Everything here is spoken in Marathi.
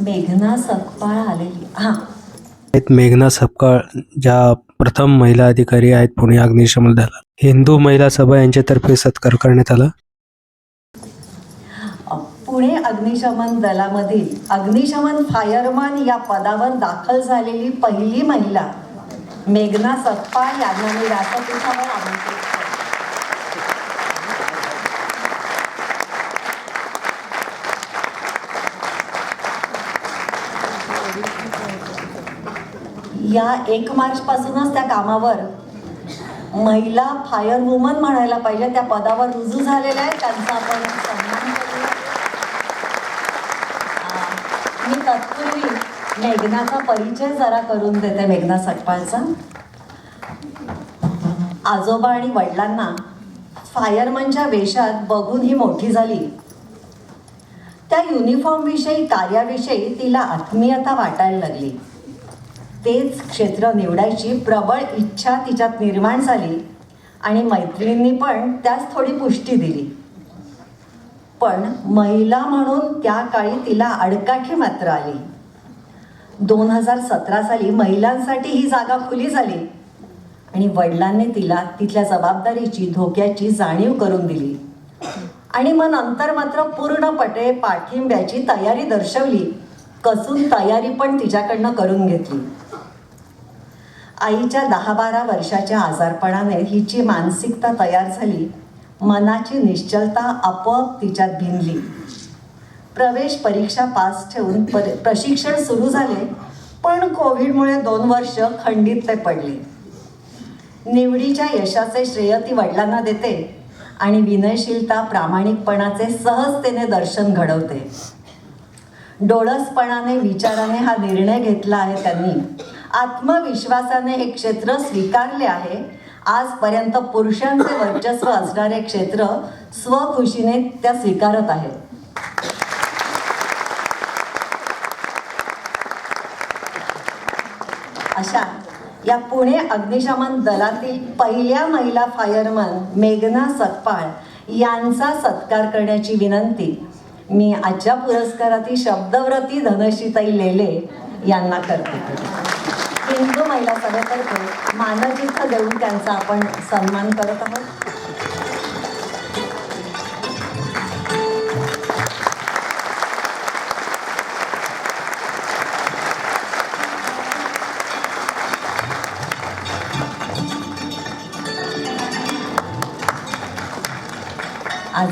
मेघना सकपाळ आलेली. हां. आहेत मेघना सपकाळ ज्या प्रथम महिला अधिकारी आहेत पुणे अग्निशमन दलात. हिंदू महिला सभा यांच्यातर्फे सत्कार करण्यात आला. पुणे अग्निशमन दलामधील अग्निशमन फायरमन या पदावर दाखल झालेली पहिली महिला मेघना सकपाळ यांना मी व्यासपीठावर आमंत्रित या एक मार्च पासूनच त्या कामावर महिला फायर वुमन म्हणायला पाहिजे. त्या पदावर रुजू झालेल्या आहेत. त्यांचा आपण सन्मान करूया. मी तत्पूर्वी मेघनाचा परिचय जरा करून देते मेघना सकपाळचा आजोबा आणि वडिलांना फायरमनच्या वेशात बघून ही मोठी झाली. त्या युनिफॉर्मविषयी कार्याविषयी तिला आत्मीयता वाटायला लागली. तेच क्षेत्र निवडायची प्रबळ इच्छा तिच्यात निर्माण झाली आणि मैत्रिणींनी पण त्यास थोडी पुष्टी दिली. पण महिला म्हणून त्या काळी तिला अडकाठी मात्र आली. दोन हजार सतरा साली महिलांसाठी ही जागा खुली झाली आणि वडिलांनी तिला तिथल्या जबाबदारीची धोक्याची जाणीव करून दिली. आणि मग नंतर मात्र पूर्णपणे पाठिंब्याची तयारी दर्शवली. कसून तयारी पण तिच्याकडनं करून घेतली. आईच्या दहा बारा वर्षाच्या आजारपणाने हिची मानसिकता तयार झाली. मनाची निश्चलता आपोआप तिच्यात भिनली. प्रवेश परीक्षा पास ठेवून पर प्रशिक्षण सुरू झाले पण कोविडमुळे दोन वर्ष खंडित ते पडले. निवडीच्या यशाचे श्रेय ती वडिलांना देते आणि विनयशीलता प्रामाणिकपणाचे सहजतेने दर्शन घडवते. डोळसपणाने विचाराने हा निर्णय घेतला आहे त्यांनी. आत्मविश्वासाने हे क्षेत्र स्वीकारले आहे. आजपर्यंत पुरुषांचे वर्चस्व असणारे क्षेत्र स्वखुशीने त्या स्वीकारत आहेत अशा या पुणे अग्निशमन दलातील पहिल्या महिला फायरमन मेघना सकपाळ यांचा सत्कार करण्याची विनंती. मी आजच्या पुरस्कारातील शब्दव्रती धनश्रीताई लेले यांना करते. हिंदू महिला सभेतर्फे मानचिन्ह देऊन त्यांचा आपण सन्मान करत आहोत. आज